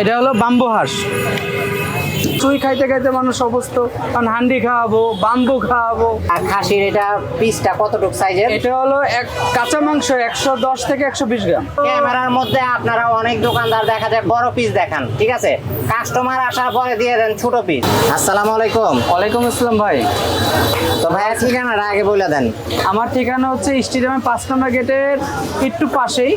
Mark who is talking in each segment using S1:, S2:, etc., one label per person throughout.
S1: এটা হলো বাম্বু হাঁস। চুই খাইতে খাইতে মানুষ অবস্থ কারণ হান্ডি খাওয়াবো বাম্বু খাওয়াবো।
S2: আর খাসির এটা পিসটা কতটুকু সাইজের
S1: এটা হলো এক কাঁচা মাংস একশো দশ থেকে একশো বিশ গ্রাম।
S2: ক্যামেরার মধ্যে আপনারা অনেক দোকানদার দেখা যায় বড় পিস দেখান ঠিক আছে? কাস্টমার আসার পরে দিয়ে দেন ছোট পিস আসসালামু আলাইকুম।
S1: ওয়ালাইকুম আসসালাম ভাই।
S2: তো ভাইয়া ঠিকানাটা আগে বলে দেন।
S1: আমার ঠিকানা হচ্ছে স্টেডিয়ামের পাঁচ নম্বর গেটের একটু পাশেই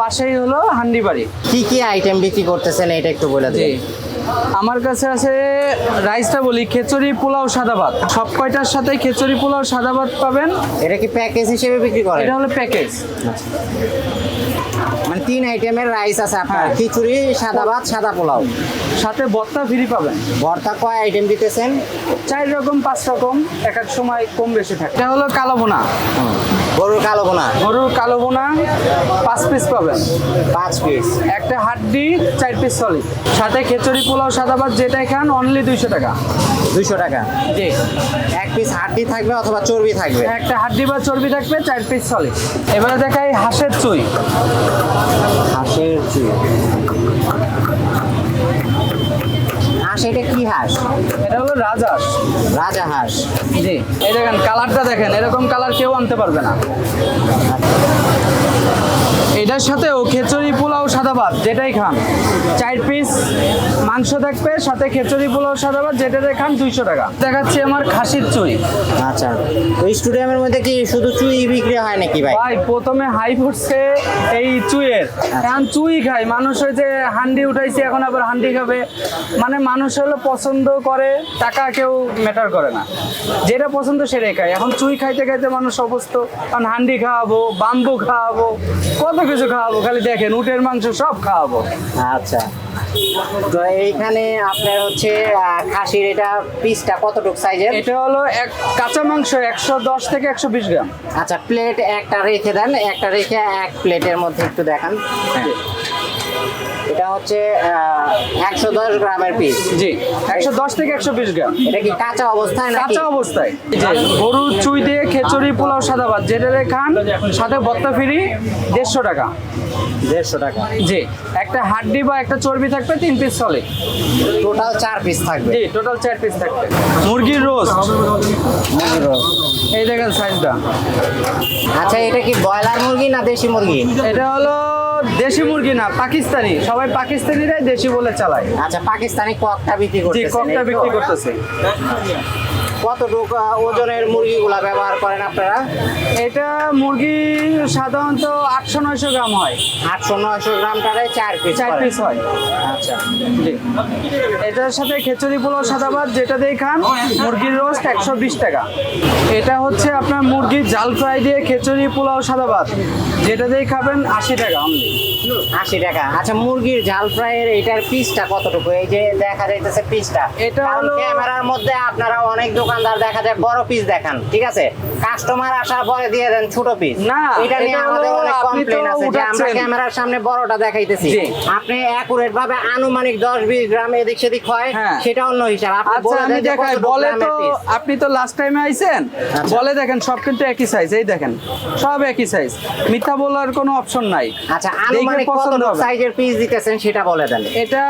S1: পাশেই হলো হান্ডি বাড়ি।
S2: কি কি আইটেম বিক্রি করতেছেন এটা একটু বলে দিন।
S1: আমার কাছে আছে রাইসটা বলি খিচুড়ি পোলাও সাদা ভাত। সব কয়টার সাথে খিচুড়ি পোলাও সাদা ভাত পাবেন?
S2: এটা কি প্যাকেজ হিসেবে বিক্রি করেন?
S1: এটা হলো প্যাকেজ
S2: মানে তিন আইটেমের রাইস আছে আপনার।
S1: হ্যাঁ।
S2: খিচুড়ি সাদা ভাত সাদা পোলাও।
S1: সাথে ভর্তা ফ্রি পাবেন।
S2: ভর্তা কয় আইটেম দিতেছেন?
S1: চার রকম পাঁচ রকম এক এক সময় কম বেশি থাকে। এটা হলো কালো বোনা
S2: গরুর কালো বোনা?
S1: গরুর কালো বোনা পাঁচ পিস পাবেন
S2: পাঁচ পিস
S1: একটা হাড্ডি চার পিস সলিড সাথে খিচুড়ি পোলাও সাদা ভাত যেটাই খান অনলি দুইশো টাকা।
S2: দুইশো টাকা?
S1: জি।
S2: এক পিস হাড্ডি থাকবে অথবা চর্বি থাকবে?
S1: একটা হাড্ডি বা চর্বি থাকবে চার পিস সলিড এবারে দেখাই হাঁসের চুই।
S2: হাঁসের চুই। হাঁস। এটা কি হাঁস?
S1: এটা হলো রাজহাঁস
S2: রাজা হাঁস।
S1: জি এই দেখেন কালারটা দেখেন এরকম কালার কেউ আনতে পারবে না। এটার সাথেও খিচুড়ি পোলাও সাদা ভাত যেটাই খান। চার পিস মাংস থাকবে সাথে খিচুড়ি পোলাও সাদা ভাত যেটাতে খান দুইশো টাকা। দেখাচ্ছি আমার খাসির চুই
S2: আচ্ছা তো স্টুডিয়ামের মধ্যে কি শুধু চুই বিক্রি হয় নাকি ভাই?
S1: ভাই প্রথমে হাই ফুটছে এই চুইয়ের। এখন চুই খায় মানুষ ওই যে হান্ডি উঠাইছে এখন আবার হান্ডি খাবে। মানে মানুষ হলো পছন্দ করে টাকা কেউ ম্যাটার করে না। যেটা পছন্দ সেটাই খায়। এখন চুই খাইতে খাইতে মানুষ অবস্থ কারণ হান্ডি খাওয়াবো বাম্বু খাওয়াবো কত কিছু খাওয়াবো খালি দেখেন উটের মাংস সব খাওয়াবো।
S2: আচ্ছা। তো এইখানে আপনার হচ্ছে খাসির এটা পিসটা কতটুকু সাইজের
S1: এটা হলো এক কাঁচা মাংস একশো দশ থেকে একশো বিশ গ্রাম।
S2: আচ্ছা প্লেট একটা রেখে দেন একটা রেখে এক প্লেটের মধ্যে একটু দেখান। এটা হচ্ছে একশো দশ গ্রামের পিস
S1: জি। একশো দশ থেকে একশো বিশ গ্রাম।
S2: এটা কি কাঁচা অবস্থায়
S1: কাঁচা অবস্থায়। যে গরুর চুই দিয়ে খিচুড়ি পোলাও সাদা ভাত যেটা খান সাথে ভত্তা ফ্রি দেড়শো টাকা।
S2: দেড়শো টাকা।
S1: জি। একটা হাড্ডি বা একটা চর্বি থাকবে তিন পিস চলে
S2: টোটাল চার পিস থাকবে।
S1: জি টোটাল চার পিস থাকবে। মুরগির রোস্ট
S2: মুরগির roast।
S1: এই দেখেন সাইজটা
S2: আচ্ছা এটা কি ব্রয়লার মুরগি না দেশি মুরগি?
S1: এটা হলো দেশি মুরগি না পাকিস্তানি। সবাই পাকিস্তানিরাই দেশি বলে চালায়।
S2: আচ্ছা পাকিস্তানি ককটা বিক্রি করতেছে
S1: ককটা বিক্রি করতেছে।
S2: কতটুকু ওজনের মুরগিগুলা ব্যবহার করেন আপনারা?
S1: এটা মুরগি সাধারণত আটশো নয়শো গ্রাম হয়।
S2: আটশো নয়শো গ্রামটারে চার পিস
S1: চার পিস হয়।
S2: আচ্ছা।
S1: জি। এটার সাথে খিচুড়ি পোলাও সাদা ভাত যেটা দিয়ে খান মুরগির রোস্ট একশো বিশ টাকা। এটা হচ্ছে আপনার মুরগির জাল ফ্রাই দিয়ে খিচুড়ি পোলাও সাদা ভাত। যেটা দিয়ে খাবেন আশি টাকা অনলি
S2: আশি টাকা। আচ্ছা মুরগির ঝাল ফ্রাইয়ের এটার পিসটা কতটুকু? এই যে দেখা যাইতেছে পিসটা
S1: এটা হলো-
S2: ক্যামেরার মধ্যে আপনারা অনেক দোকানদার দেখা যায় বড় পিস দেখান ঠিক আছে? কাস্টমার আসার পরে দিয়ে দেন ছোট পিস
S1: না,
S2: এটা নিয়ে আমাদের অনেক কমপ্লেন আছে যে আমরা ক্যামেরার সামনে বড়টা দেখাইতেছি। আপনি অ্যাকুরেট ভাবে আনুমানিক দশ বিশ গ্রাম এদিক সেদিক হয়
S1: হ্যাঁ।
S2: সেটা অন্য হিসাব। আপনি
S1: আচ্ছা
S2: বলে
S1: আমি দেখাই বলে তো আপনি তো লাস্ট টাইমে আইছেন?
S2: আচ্ছা।
S1: বলে দেখেন সব কিন্তু একই সাইজ এই দেখেন সব একই সাইজ মিথ্যা বলার কোনো অপশন নাই।
S2: আচ্ছা আনুমানিক কত সাইজের পিস দিতেছেন সেটা বলে দেন।
S1: এটা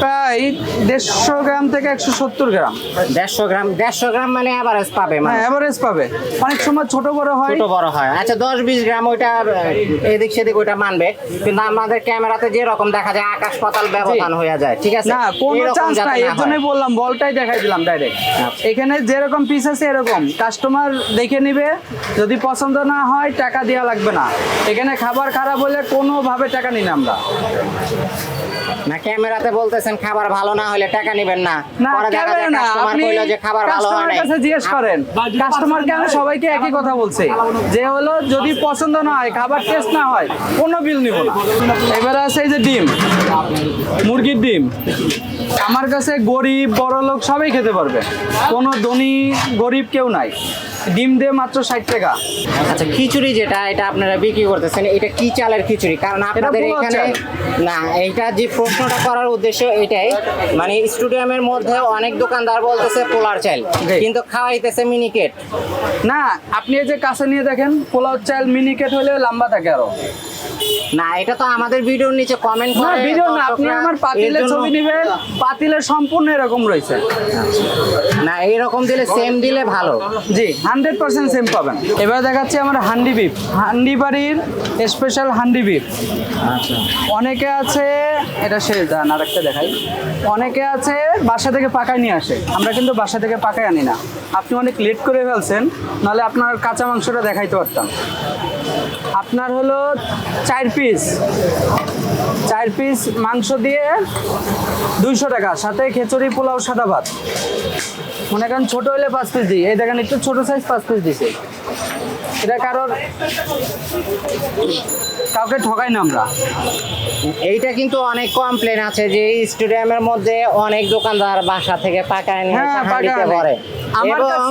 S1: প্রায় দেড়শো গ্রাম থেকে একশো সত্তর গ্রাম।
S2: দেড়শো গ্রাম দেড়শো গ্রাম মানে অ্যাভারেজ পাবে মানে?
S1: হ্যাঁ এভারেজ পাবে। অনেক সময় ছোট বড় হয়।
S2: ছোট বড় হয়। আচ্ছা দশ বিশ গ্রাম ওইটা এদিক সেদিক ওইটা মানবে। কিন্তু আমাদের ক্যামেরাতে যেরকম দেখা যায় আকাশ পাতাল ব্যবধান হয়ে যায় ঠিক আছে?
S1: না কোনো চান্স নাই। এর জন্যই বললাম বলটাই দেখাই দিলাম ডাইরেক্ট
S2: আচ্ছা।
S1: এখানে যেরকম পিস আছে এরকম। কাস্টমার দেখে নিবে। যদি পছন্দ না হয় টাকা দেওয়া লাগবে না। এখানে খাবার খারাপ হলে কোনোভাবে টাকা নিন আমরা।
S2: না ক্যামেরাতে বলতেছেন খাবার ভালো না হলে টাকা নেবেন না।
S1: না
S2: পরে দেখা যায়
S1: না।
S2: কাস্টমার
S1: আপনি
S2: কইলো যে খাবার ভালো হয়
S1: কাস্টমারের কাছে জিজ্ঞেস করেন কাস্টমার কেন সবাইকে একই কথা বলছে। যে হলো যদি পছন্দ না হয় খাবার টেস্ট না হয় কোনো বিল নিব না। এবারে আছে এই যে ডিম। মুরগির ডিম। আমার কাছে গরিব বড় লোক সবাই খেতে পারবে। কোনো ধনী গরিব কেউ নাই। ডিম দিয়ে মাত্র ষাট টাকা।
S2: আচ্ছা খিচুড়ি যেটা এটা আপনারা বিক্রি করতেছেন এটা কি চালের খিচুড়ি? কারণ আপনাদের এখানে না এইটা যে প্রশ্নটা করার উদ্দেশ্য এটাই মানে স্টুডিয়ামের মধ্যে অনেক দোকানদার বলতেছে পোলার চাল কিন্তু খাওয়াইতেছে মিনিকেট
S1: না আপনি যে কাছে নিয়ে দেখেন পোলার চাল মিনিকেট হলে লম্বা থাকে আরও।
S2: না এটা তো আমাদের ভিডিওর নিচে কমেন্ট
S1: না
S2: করে
S1: ভিডিও না আপনি আমার পাতিলের ছবি নেবেন। পাতিলের সম্পূর্ণ এরকম রয়েছে।
S2: না এইরকম দিলে সেম দিলে ভালো।
S1: জি হান্ড্রেড পার্সেন্ট সেম পাবেন। এবার দেখাচ্ছি আমার হান্ডি বিফ। হান্ডি বাড়ির স্পেশাল হান্ডি বিফ।
S2: আচ্ছা।
S1: অনেকে আছে এটা শেষ দান আরেকটা দেখাই। অনেকে আছে বাসা থেকে পাকায় নিয়ে আসে। আমরা কিন্তু বাসা থেকে পাকায় আনি না। আপনি অনেক লেট করে ফেলছেন নাহলে আপনার কাঁচা মাংসটা দেখাইতে পারতাম। আপনার হলো চার পিস চার পিস মাংস দিয়ে দুইশো টাকা, সাথে খিচুড়ি, পোলাও, সাদা ভাত। মনে করেন ছোট হলে পাঁচ পিস দিই। এই দেখেন একটু ছোট সাইজ পাঁচ পিস দিছে। এটা কারোর কাউকে ঠকাই না আমরা।
S2: এইটা কিন্তু অনেক কমপ্লেন আছে যে স্টেডিয়ামের মধ্যে অনেক দোকানদার বাসা থেকে পাকায় নিয়ে
S1: আমার
S2: এবং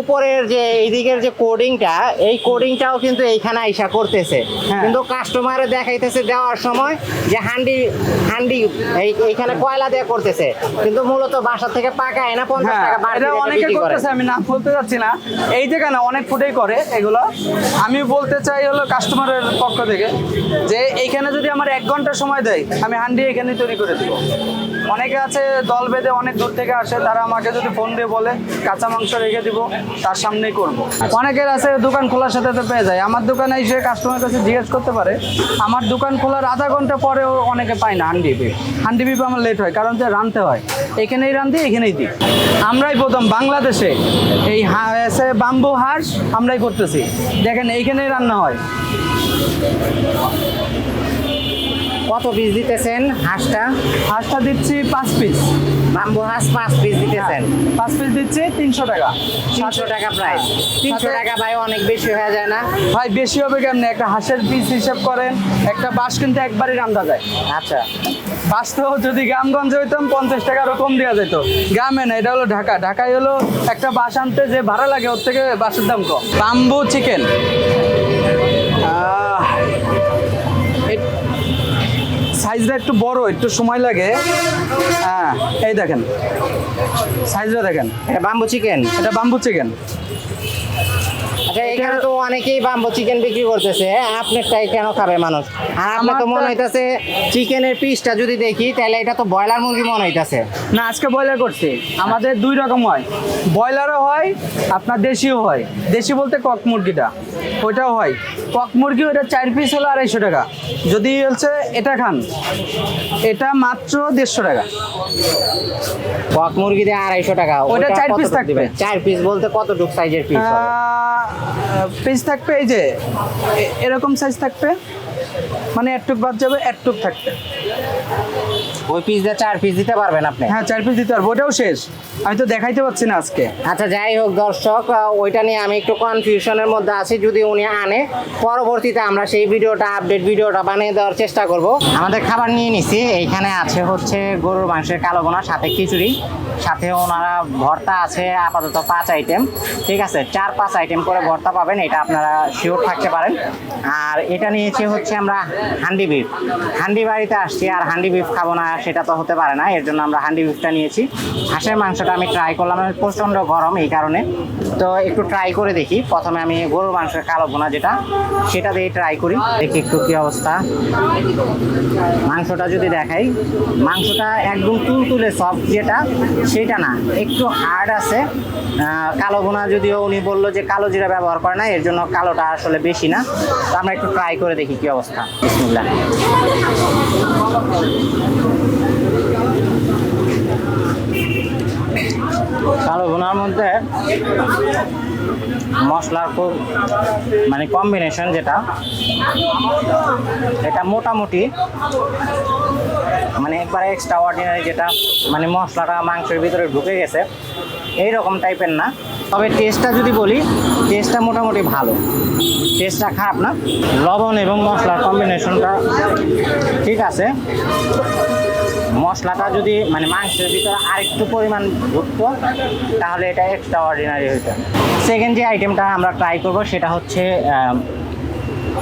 S2: উপরের যে এইদিকের যে কোডিংটা এই কোডিংটাও কিন্তু এইখানে আইসা করতেছে।
S1: হ্যাঁ।
S2: কিন্তু কাস্টমারে দেখাইতেছে দেওয়ার সময় যে হান্ডি হান্ডি এইখানে কয়লা দিয়ে করতেছে। কিন্তু মূলত বাসা থেকে পাকায় না পঞ্চাশ
S1: হ্যাঁ
S2: টাকা
S1: অনেকে করতেছে আমি নাম বলতে চাচ্ছি না। এই যে কেন অনেক ফুটেই করে এগুলো। আমি বলতে চাই হলো কাস্টমারের পক্ষ থেকে। যে এইখানে যদি আমার এক ঘণ্টা সময় দেয়, আমি হান্ডি এখানে তৈরি করে দিব। অনেকে আছে দল বেঁধে অনেক দূর থেকে আসে, তারা আমাকে যদি ফোন দিয়ে বলে, কাঁচা মাংস রেখে দিব, তার সামনেই করব। অনেকের আছে দোকান খোলার সাথে সাথে পেয়ে যায়। আমার দোকানে এসে কাস্টমার কাছে জিজ্ঞেস করতে পারে। আমার দোকান খোলার আধা ঘণ্টা পরেও অনেকে পায় না হান্ডি বিপ। হান্ডি বিপ আমার লেট হয়, কারণ যে রানতে হয়। এখানেই রান্ধি এখানেই দিই। আমরাই প্রথম বাংলাদেশে এই হাঁসে বাম্বু হাঁস আমরাই করতেছি। দেখেন এইখানেই রান্না হয়।
S2: কত পিস দিতেছেন হাঁসটা?
S1: হাঁসটা দিচ্ছি পাঁচ পিস
S2: বাম্বু হাঁস পাঁচ পিস দিতেছেন।
S1: পাঁচ পিস দিচ্ছি তিনশো টাকা।
S2: তিনশো টাকা প্রাইস তিনশো টাকা ভাই অনেক বেশি হয়ে যায় না?
S1: ভাই বেশি হবে কেমনে? একটা হাঁসের পিস হিসাব করেন একটা বাস কিন্তু একবারই রান্ধা যায়।
S2: আচ্ছা।
S1: বাস তো যদি গ্রামগঞ্জে হইতাম পঞ্চাশ টাকা কম দেওয়া যেত। গ্রামে না এটা হলো ঢাকা। ঢাকায় হলো একটা বাস আনতে যে ভাড়া লাগে ওর থেকে বাসের দাম কম। বাম্বু চিকেন সাইজটা একটু বড় একটু সময় লাগে। হ্যাঁ এই দেখেন। সাইজটা দেখেন।
S2: এটা বাম্বু চিকেন
S1: এটা বাম্বু চিকেন
S2: আচ্ছা এখানে তো অনেকেই বাম্বু চিকেন বিক্রি করতেছে আপনারটাই কেন খাবে মানুষ? আর আপনার তো মনে হইতাছে চিকেনের পিসটা যদি দেখি তাহলে এটা তো ব্রয়লার মুরগি মনে হইতাছে।
S1: না আজকে ব্রয়লার করছি। আমাদের দুই রকম হয়। ব্রয়লারও হয় আপনার দেশিও হয়। দেশি বলতে কক মুরগিটা ওইটাও হয়। কক মুরগি ওটা চার পিস হলো আড়াইশো টাকা। যদি হচ্ছে এটা খান এটা মাত্র দেড়শো টাকা।
S2: কক মুরগি দিয়ে আড়াইশো টাকা
S1: ওইটা চার piece থাকবে।
S2: চার পিস বলতে কতটুক সাইজের পিস
S1: পিস থাকবে এই যে এরকম সাইজ থাকবে? মানে একটুক বাদ যাবে একটুক থাকবে।
S2: ওই পিস দিয়ে চার পিস দিতে পারবেন আপনি?
S1: হ্যাঁ চার পিস দিতে পারব ওটাও শেষ। আমি তো দেখাইতে পারছি না আজকে।
S2: আচ্ছা যাই হোক দর্শক ওইটা নিয়ে আমি একটু কনফিউশনের মধ্যে আছি যদি উনি আনে পরবর্তীতে আমরা সেই ভিডিওটা আপডেট ভিডিওটা বানিয়ে দেওয়ার চেষ্টা করব। আমাদের খাবার নিয়ে নিছি এইখানে আছে হচ্ছে গরুর মাংসের কালো বোনা সাথে খিচুড়ি সাথে ওনারা ভর্তা আছে আপাতত পাঁচ আইটেম ঠিক আছে? চার পাঁচ আইটেম করে ভর্তা পাবেন এটা আপনারা শিওর থাকতে পারেন। আর এটা নিয়েছি হচ্ছে আমরা হান্ডি বিফ। হান্ডি বাড়িতে আসছি আর হান্ডি বিফ খাব না, সেটা তো হতে পারে না, এর জন্য আমরা হান্ডি বিফটা নিয়েছি। হাঁসের মাংসটা আমি ট্রাই করলাম প্রচণ্ড গরম এই কারণে। তো একটু ট্রাই করে দেখি, প্রথমে আমি গরুর মাংসের কালো বোনা যেটা, সেটা দিয়ে ট্রাই করি, দেখি একটু কী অবস্থা। মাংসটা যদি দেখাই, মাংসটা একদম তুলতুলে সফট যেটা, সেটা না, একটু হার্ড আছে। কালো বোনা যদিও উনি বলল যে কালো জিরা ব্যবহার করে না, এর জন্য কালোটা আসলে বেশি না। তো আমরা একটু ট্রাই করে দেখি কী অবস্থা। বিসমিল্লাহ। কালো বোনার মধ্যে মশলার খুব মানে কম্বিনেশন যেটা, এটা মোটামুটি মানে একবারে এক্সট্রা অর্ডিনারি যেটা মানে মশলাটা মাংসের ভিতরে ঢুকে গেছে। এই রকম টাইপের না। তবে টেস্টটা যদি বলি টেস্টটা মোটামুটি ভালো। টেস্টটা খারাপ না। লবণ এবং মশলার কম্বিনেশনটা ঠিক আছে। মশলাটা যদি মানে মাংসের ভিতরে আরেকটু পরিমাণ ঢুকতো তাহলে এটা এক্সট্রা অর্ডিনারি হইতো। সেকেন্ড যে আইটেমটা আমরা ট্রাই করব, সেটা হচ্ছে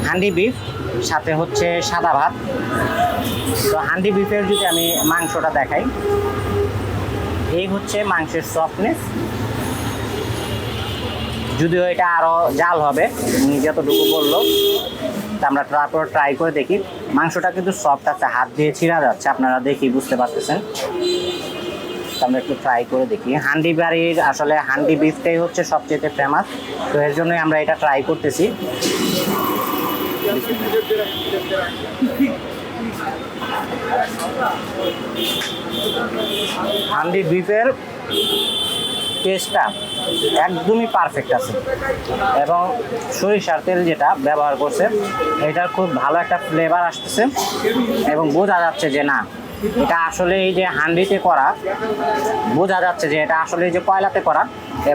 S2: হান্ডি বিফ সাথে হচ্ছে সাদা ভাত। তো হান্ডি বিফের যদি আমি মাংসটা দেখাই, এই হচ্ছে মাংসের সফটনেস যদিও এটা আরও জাল হবে যতটুকু বলল। আমরা তারপর ট্রাই করে দেখি। মাংসটা কিন্তু সফট আছে, হাত দিয়ে ছিঁড়া যাচ্ছে, আপনারা দেখি বুঝতে পারতেছেন। আমরা একটু ট্রাই করে দেখি। হান্ডি বাড়ির আসলে হান্ডি বিফটাই হচ্ছে সবচেয়ে ফেমাস তো এর জন্যই আমরা এটা ট্রাই করতেছি। হান্ডি বিফের টেস্টটা একদমই পারফেক্ট আছে। এবং সরিষার তেল যেটা ব্যবহার করছে, এটার খুব ভালো একটা ফ্লেভার আসতেছে এবং বোঝা যাচ্ছে যে না, এটা আসলে এই যে হান্ডিতে করা, বোঝা যাচ্ছে যে এটা আসলে এই যে কয়লাতে করা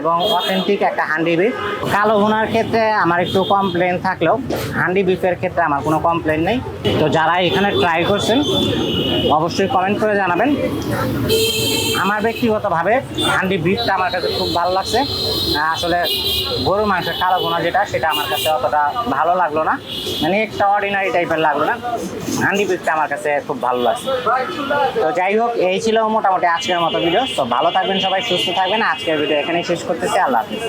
S2: এবং অথেন্টিক একটা হান্ডি বিফ কালো ভুনার ক্ষেত্রে আমার একটু কমপ্লেন থাকলেও, হান্ডি বিফের ক্ষেত্রে আমার কোনো কমপ্লেন নেই। তো যারা এখানে ট্রাই করছেন, অবশ্যই কমেন্ট করে জানাবেন। আমার ব্যক্তিগতভাবে হান্ডি বিফটা আমার কাছে খুব ভালো লাগছে। আসলে গরু মাংসের কালো ভুনা যেটা, সেটা আমার কাছে অতটা ভালো লাগল না। মানে একটা অর্ডিনারি টাইপের লাগল না। হান্ডি বিফটা আমার কাছে খুব ভালো লাগছে। তো যাই হোক, এই ছিল মোটামুটি আজকের মতো ভিডিও তো ভালো থাকবেন সবাই, সুস্থ থাকবেন। আজকের ভিডিও এখানেই শেষ করতেছি আল্লাহ হাফিজ।